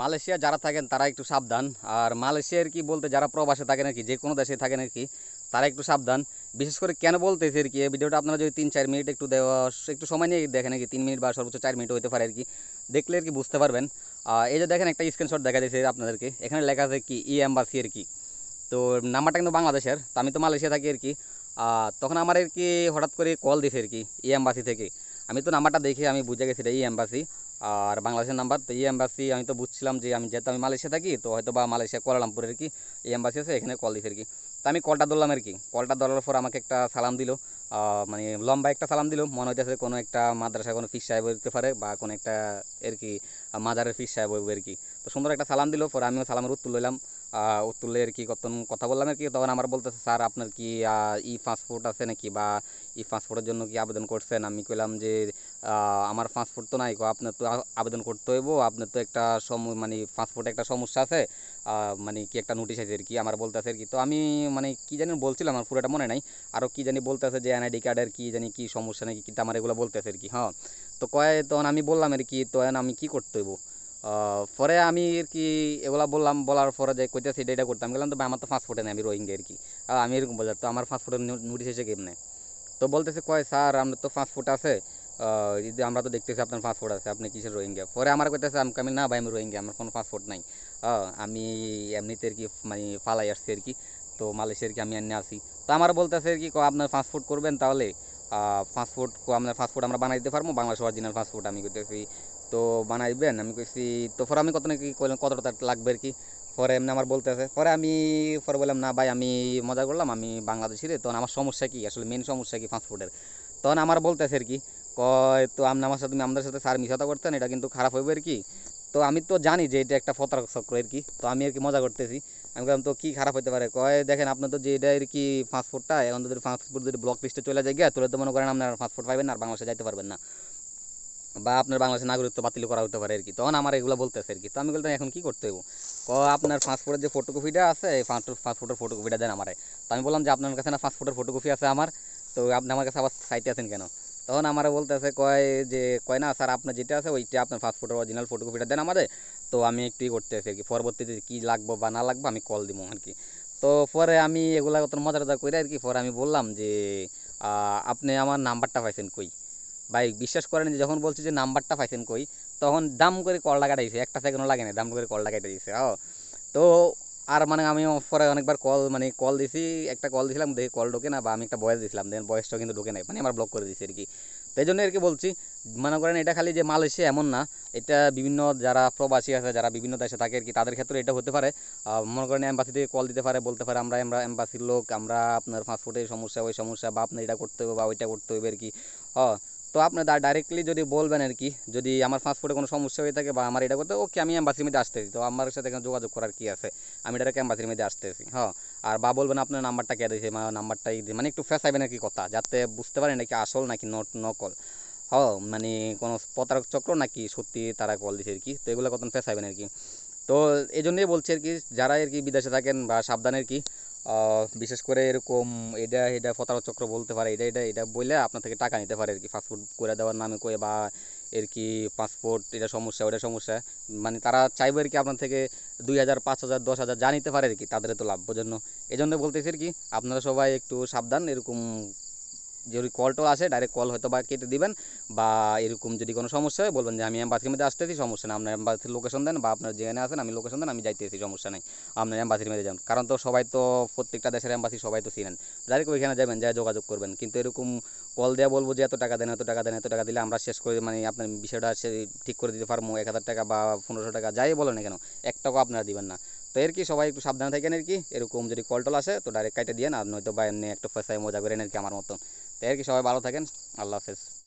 Malaysia যারা থাকেন, তারা একটু সাবধান। আর মালয়েশিয়ার কি বলতে, যারা প্রবাসে থাকেন আর কি যে কোনো দেশে থাকেন আর কি তারা একটু সাবধান। বিশেষ করে কেন বলতেছে আর কি, এই ভিডিওটা আপনারা যদি তিন চার মিনিট একটু দেওয়া, একটু সময় নিয়ে দেখেন আর কি, তিন মিনিট বা সর্বোচ্চ চার মিনিট হতে পারে আর কি, দেখলে আর কি বুঝতে পারবেন। এই যে দেখেন একটা স্ক্রিনশট দেখা যাচ্ছে আপনাদেরকে, এখানে লেখা আছে কি, ই এম্বাসি আর কি। তো নাম্বারটা কিন্তু বাংলাদেশের, তো আমি তো মালয়েশিয়া থাকি আর কি। তখন আমার আর কি হঠাৎ করে কল দিছে আর কি, ই এম্বাসি থেকে। আমি তো নাম্বারটা দেখে আমি বুঝে গেছি এটা ই এম্বাসি আর বাংলাদেশের নাম্বার, তো ই এম্বাসি আমি তো বুঝছিলাম যে আমি যেহেতু আমি মালয়েশিয়া থাকি, তো হয়তো বা মালয়েশিয়া কোয়ালালামপুরের কি ই এম্বাসি আছে, এখানে কল দিছে আর কি। তো আমি কলটা ধরলাম আর কি। কলটা ধরার পর আমাকে একটা সালাম দিল মানে লম্বা একটা সালাম দিল। মনে হইতেছে কোনো একটা মাদ্রাসা কোনো ফিস সাহেব হইতে পারে বা কোনো একটা আর কি, মাজারের ফিস সাহেব হইবে আর কি। তো সুন্দর একটা সালাম দিল, পরে আমিও সালামের উত্তর লইলাম। উত্তর লইয়ে আর কি কত কথা বললাম আর কি। তখন আমার বলতেছে, স্যার, আপনার কি ই পাসপোর্ট আছে নাকি বা ই পাসপোর্টের জন্য কি আবেদন করছেন? আমি কইলাম যে আমার পাসপোর্ট তো নাই আপনার তো আবেদন করতে হইব, আপনার তো একটা সম মানে পাসপোর্টে একটা সমস্যা আছে মানে কি একটা নোটিশ আছে আর কি, আমার বলতেছে আর কি। তো আমি মানে কি জানি বলছিলাম, আমার পুরোটা মনে নাই আরও কি জানি বলতেছে যে এনআইডি কার্ডের কি জানি কি সমস্যা নাকি কি, আমার এগুলো বলতেছে আর কি হ্যাঁ। তো কয় তখন আমি বললাম আর কি তো এখন আমি কি করতে হইব? পরে আমি আর কি এগুলা বললাম, বলার পরে যে কইতেছে এটা এটা করতাম, গেলাম তো আমার তো পাসপোর্টে নেই, আমি রোহিঙ্গা আর কি। আমি এরকম বললাম, তো আমার পাসপোর্টের নোটিশ এসে কেমনে? তো বলতেছে কয়, স্যার, আপনার তো পাসপোর্ট আছে। আহ, এই যে আমরা তো দেখতেছি আপনার পাসপোর্ট আছে আপনি কিসের রোহিঙ্গা? পরে আমার কইতেছে আমি না ভাই আমি রোহিঙ্গা আমার কোনো পাসপোর্ট নাই। আমি এমনিতে আর কি মানে পালাই আসছি আর কি। তো মালয়েশিয়ার কি আমি এনে আসি তো আমার বলতেছে আর কি আপনার পাসপোর্ট করবেন তাহলে। পাসপোর্ট আপনার পাসপোর্ট আমরা বানাই দিতে পারব বাংলাদেশ অরিজিনাল পাসপোর্ট আমি কইতেছি। তো বানাইবেন আমি কইছি তো পরে আমি কত নাকি কত টাকা লাগবে আর কি? পরে এমনি আমার বলতেছে পরে আমি পরে বললাম না ভাই আমি মজা করলাম আমি বাংলাদেশি রে তখন আমার সমস্যা কি? আসলে মেন সমস্যা কি পাসপোর্টের তখন আমার বলতেছে আর কি কয়, তো আপনি আমার সাথে তুমি আমাদের সাথে স্যার মিশাতা করতেন, এটা কিন্তু খারাপ হইবে আর কি। তো আমি তো জানি যে এটা একটা ফতরা চক্র আর কি, তো আমি আর কি মজা করতেছি। আমি বললাম তো কি খারাপ হতে পারে? কয়, দেখেন আপনার তো যে এটা আর কি পাসপোর্টটা এখন যদি পাসপোর্ট যদি ব্লক লিস্টে চলে যায় গিয়া, তাহলে তো মনে করেন আপনার পাসপোর্ট পাইবেন না, আর বাংলাদেশে যাইতে পারবেন না। বা আপনার বাংলাদেশের নাগরিকত্ব বাতিল করা হতে পারে আর কি। তখন আমার এগুলো বলতেছে আর কি। তো আমি বলতাম এখন কি করতে হইব? ক আপনার পাসপোর্টের যে ফটোকপিটা আছে, এই পাসপোর্টের ফটোকপিটা দেন আমারে। তো আমি বললাম যে, আপনার কাছে না পাসপোর্টের ফটোকপি আছে আমার? তো আপনি আমার কাছে আবার সাইটে আছেন কেন? তখন আমার বলতেছে, কয় যে, কয় না স্যার, আপনার যেটা আছে ওইটা আপনার পাসপোর্টের অরিজিনাল ফটোকপিটা দেন আমাদের। তো আমি একটু ই করতে আছি আর কি পরবর্তীতে কী লাগবে বা না লাগবে আমি কল দিব আর কি তো পরে আমি এগুলা কত মজা টজা করে আর কি পরে আমি বললাম যে আপনি আমার নাম্বারটা পাইছেন কই? ভাই, বিশ্বাস করেন যে, যখন বলছি যে, নাম্বারটা পাইছেন কই? তখন দাম করে কলটা কাটাইছে। একটা সেকেন্ডও লাগে না দাম করে কলটা কেটে দিয়েছে ও তো আর মানে আমি পরে অনেকবার কল মানে কল দিছি, একটা কল দিছিলাম, দেখি কল ঢোকে না, বা আমি একটা বয়স দিছিলাম দেন বয়সটাও কিন্তু ঢোকে নাই মানে আমার ব্লক করে দিয়েছে আর কি তো এই জন্য আর কি বলছি, মনে করেন এটা খালি যে মালয়েশিয়া এমন না, এটা বিভিন্ন যারা প্রবাসী আছে, যারা বিভিন্ন দেশে থাকে আর কি তাদের ক্ষেত্রে এটা হতে পারে। মনে করেন এম্বাসি থেকে কল দিতে পারে, বলতে পারে, আমরা আমরা এম্বাসির লোক, আমরা আপনার পাসপোর্টের সমস্যা, ওই সমস্যা, বা আপনার এটা করতে হবে, বা ওইটা করতে হবে আর কি হ তো আপনি ডাইরেক্টলি যদি বলবেন আর কি, যদি আমার পাসপোর্টে কোনো সমস্যা হয়ে থাকে বা আমার এটা করতে ওকে আমি এম্বাসির মধ্যে আসতেছি। তো আমার সাথে এখানে যোগাযোগ করার কি আছে? আমি ডাইরেক্ট এম্বাসির মধ্যে আসতেছি হ্যাঁ আর বা বলবেন আপনার নাম্বারটা কে দিয়েছে নাম্বারটাই মানে একটু ফেসাইবেন আর কি কথা, যাতে বুঝতে পারেন নাকি আসল নাকি নট নকল। হ মানে কোনো প্রতারক চক্র নাকি সত্যি তারা কল দিছে আর কি। তো এগুলো কত ফেসাইবেন আর কি। তো এই জন্যই বলছি আর কি যারা আর কি বিদেশে থাকেন বা সাবধানে আর কি বিশেষ করে এরকম এটা এটা প্রতারক চক্র বলতে পারে, এটা এটা এটা বলে আপনার থেকে টাকা নিতে পারে আর কি পাসপোর্ট করে দেওয়ার নামে কয়ে বা এর কি পাসপোর্ট এটা সমস্যা, ওটা সমস্যা। মানে তারা চাইবে আর কি আপনার থেকে দুই হাজার, পাঁচ হাজার, দশ হাজার যা নিতে পারে আর কি, তাদের তো লাভ জন্য এই জন্য বলতেছি আর কি, আপনারা সবাই একটু সাবধান, এরকম যদি কল টল আসে ডাইরেক্ট কল হয়তো বা কেটে দিবেন বা এরকম যদি কোনো সমস্যা হয় বলবেন যে আমি এম্বাসির মধ্যে আসতেছি সমস্যা নেই। আপনার এম্বাসির লোকেশন দেন বা আপনার যেখানে আসেন আমি লোকেশন দেন, আমি যাইতেছি সমস্যা নেই। আপনার এম্বাসির মধ্যে যান। কারণ তো সবাই তো প্রত্যেকটা দেশের এম্বাসি সবাই তো চিনেন ডাইরেক্ট ওইখানে যাবেন যা যোগাযোগ করবেন। কিন্তু এরকম কল দেওয়া বলব যে, এত টাকা দেন, এত টাকা দেন, এত টাকা দিলে আমরা শেষ করে মানে আপনার বিষয়টা সে ঠিক করে দিতে পারব, এক হাজার টাকা বা পনেরোশো টাকা, যাই বলো না কেন, এক টাকাও আপনারা দিবেন না। তো এর কি, সবাই একটু সাবধানে থাকেন আর কি, এরকম যদি কল টল আসে, তো ডাইরেক্ট কাটে দিয়ে আর নয়তো বা এমনি একটা পয়সায় মজা করেন আর কি আমার মতন। তো এর কি, সবাই ভালো থাকেন, আল্লাহ হাফেজ।